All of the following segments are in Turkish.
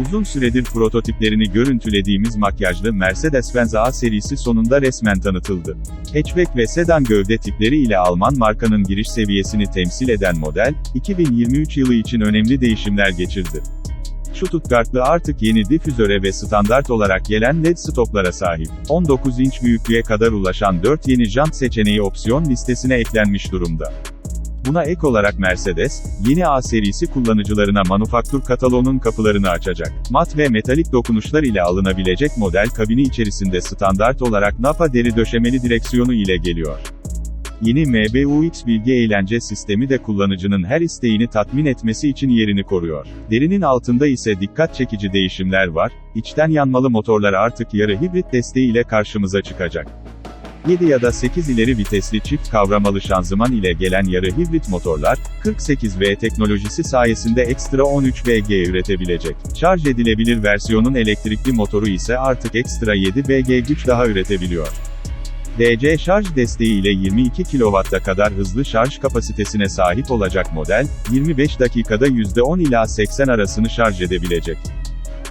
Uzun süredir prototiplerini görüntülediğimiz makyajlı Mercedes-Benz A serisi sonunda resmen tanıtıldı. Hatchback ve sedan gövde tipleri ile Alman markanın giriş seviyesini temsil eden model, 2023 yılı için önemli değişimler geçirdi. Stuttgartlı artık yeni difüzöre ve standart olarak gelen LED stoplara sahip. 19 inç büyüklüğe kadar ulaşan 4 yeni jant seçeneği opsiyon listesine eklenmiş durumda. Buna ek olarak Mercedes, yeni A serisi kullanıcılarına manufaktur kataloğunun kapılarını açacak. Mat ve metalik dokunuşlar ile alınabilecek model kabini içerisinde standart olarak Napa deri döşemeli direksiyonu ile geliyor. Yeni MBUX bilgi eğlence sistemi de kullanıcının her isteğini tatmin etmesi için yerini koruyor. Derinin altında ise dikkat çekici değişimler var, içten yanmalı motorlar artık yarı hibrit desteğiyle karşımıza çıkacak. 7 ya da 8 ileri vitesli çift kavramalı şanzıman ile gelen yarı hibrit motorlar, 48V teknolojisi sayesinde ekstra 13BG üretebilecek. Şarj edilebilir versiyonun elektrikli motoru ise artık ekstra 7BG güç daha üretebiliyor. DC şarj desteği ile 22 kW'a kadar hızlı şarj kapasitesine sahip olacak model, 25 dakikada %10 ila 80 arasını şarj edebilecek.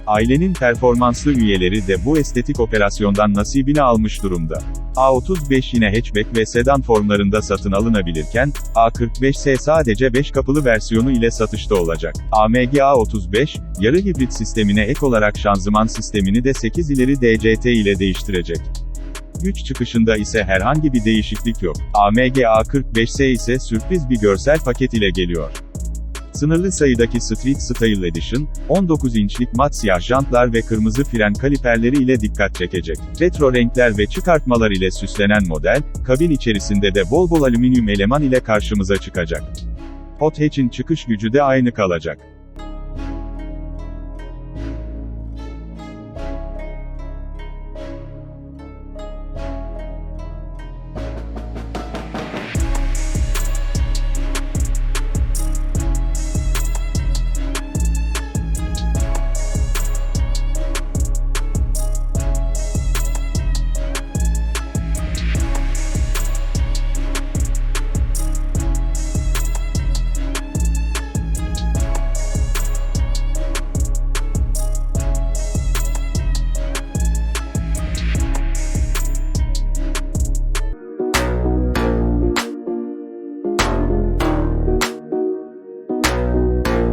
Ailenin performanslı üyeleri de bu estetik operasyondan nasibini almış durumda. A35 yine hatchback ve sedan formlarında satın alınabilirken, A45S sadece 5 kapılı versiyonu ile satışta olacak. AMG A35, yarı hibrit sistemine ek olarak şanzıman sistemini de 8 ileri DCT ile değiştirecek. Güç çıkışında ise herhangi bir değişiklik yok. AMG A45S ise sürpriz bir görsel paket ile geliyor. Sınırlı sayıdaki Street Style Edition, 19 inçlik mat siyah jantlar ve kırmızı fren kaliperleri ile dikkat çekecek. Retro renkler ve çıkartmalar ile süslenen model, kabin içerisinde de bol bol alüminyum eleman ile karşımıza çıkacak. Hot hatch'in çıkış gücü de aynı kalacak.